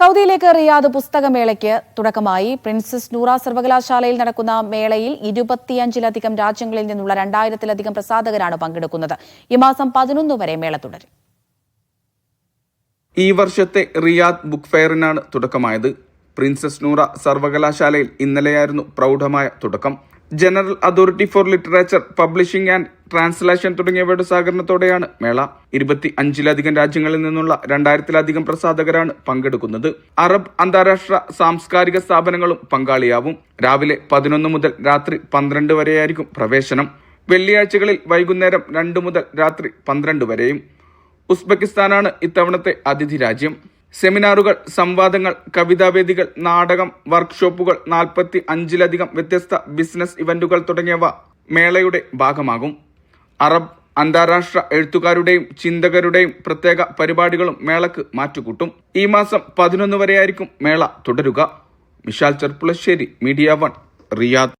സൗദിയിലേക്ക് Riyadh പുസ്തകമേളയ്ക്ക് തുടക്കമായി princess Noora സർവകലാശാലയിൽ നടക്കുന്ന മേളയിൽ ഇരുപത്തിയഞ്ചിലധികം രാജ്യങ്ങളിൽ നിന്നുള്ള രണ്ടായിരത്തിലധികം പ്രസാധകരാണ് പങ്കെടുക്കുന്നത്. ഈ മാസം പതിനൊന്ന് വരെ മേള തുടരും. ഈ വർഷത്തെ റിയാദ് ബുക്ക് ഫെയറിനാണ് തുടക്കമായത്. പ്രിൻസസ് നൂറ സർവകലാശാലയിൽ ഇന്നലെയായിരുന്നു പ്രൗഢമായ തുടക്കം. General authority for literature publishing and translation തുടങ്ങിയവയുടെ സഹകരണത്തോടെയാണ് മേള. ഇരുപത്തി അഞ്ചിലധികം രാജ്യങ്ങളിൽ നിന്നുള്ള രണ്ടായിരത്തിലധികം പ്രസാധകരാണ് പങ്കെടുക്കുന്നത്. അറബ് അന്താരാഷ്ട്ര സാംസ്കാരിക സ്ഥാപനങ്ങളും പങ്കാളിയാവും. രാവിലെ പതിനൊന്ന് മുതൽ രാത്രി പന്ത്രണ്ട് വരെയായിരിക്കും പ്രവേശനം. വെള്ളിയാഴ്ചകളിൽ വൈകുന്നേരം രണ്ട് മുതൽ രാത്രി പന്ത്രണ്ട് വരെയും. ഉസ്ബെക്കിസ്ഥാനാണ് ഇത്തവണത്തെ അതിഥി രാജ്യം സെമിനാറുകൾ സംവാദങ്ങൾ കവിതാവേദികൾ നാടകം വർക്ക്ഷോപ്പുകൾ നാൽപ്പത്തി അഞ്ചിലധികം വ്യത്യസ്ത ബിസിനസ് ഇവന്റുകൾ തുടങ്ങിയവ മേളയുടെ ഭാഗമാകും. അറബ് അന്താരാഷ്ട്ര എഴുത്തുകാരുടെയും ചിന്തകരുടെയും പ്രത്യേക പരിപാടികളും മേളക്ക് മാറ്റുകൂട്ടും. ഈ മാസം പതിനൊന്ന് വരെയായിരിക്കും മേള തുടരുക. Vishal Cherpulassery media one Riyadh.